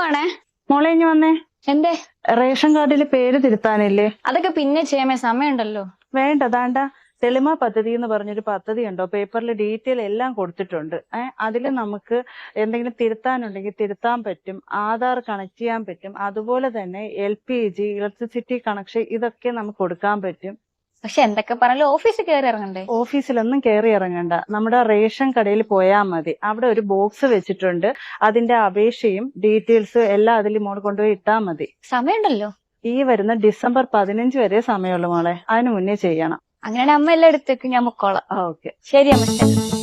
ഇറങ്ങുവാണേ മോളെ ഇഞ്ഞു വന്നേ? എന്തേ? റേഷൻ കാർഡിൽ പേര് തിരുത്താനില്ലേ? അതൊക്കെ പിന്നെ ചെയ്യാമേ സമയമുണ്ടല്ലോ. വേണ്ട ദാണ്ട. തെളിമ പദ്ധതി എന്ന് പറഞ്ഞൊരു പദ്ധതി ഉണ്ടോ? പേപ്പറിൽ ഡീറ്റെയിൽ എല്ലാം കൊടുത്തിട്ടുണ്ട്. ഏഹ് അതിൽ നമുക്ക് എന്തെങ്കിലും തിരുത്താനുണ്ടെങ്കിൽ തിരുത്താൻ പറ്റും ആധാർ കണക്ട് ചെയ്യാൻ പറ്റും. അതുപോലെ തന്നെ L P G electricity connection ഇതൊക്കെ നമുക്ക് കൊടുക്കാൻ പറ്റും. പക്ഷെ എന്തൊക്കെ പറഞ്ഞാലും ഓഫീസിൽ കയറി ഇറങ്ങണ്ടേ? ഓഫീസിലൊന്നും കയറി ഇറങ്ങണ്ട. നമ്മുടെ റേഷൻ കടയിൽ പോയാൽ മതി. അവിടെ ഒരു ബോക്സ് വെച്ചിട്ടുണ്ട്. അതിന്റെ അപേക്ഷയും ഡീറ്റെയിൽസും എല്ലാം അതിൽ മോൾ കൊണ്ടുപോയി ഇട്ടാൽ മതി. സമയമുണ്ടല്ലോ. ഈ വരുന്ന ഡിസംബർ പതിനഞ്ച് വരെ സമയമുള്ളൂ മോളെ. അതിന് മുന്നേ ചെയ്യണം. അങ്ങനെയാണ് അമ്മ എല്ലാം എടുത്തേക്ക് ഞാൻ മുക്കോളാം ഓക്കെ. ശരി അമ്മ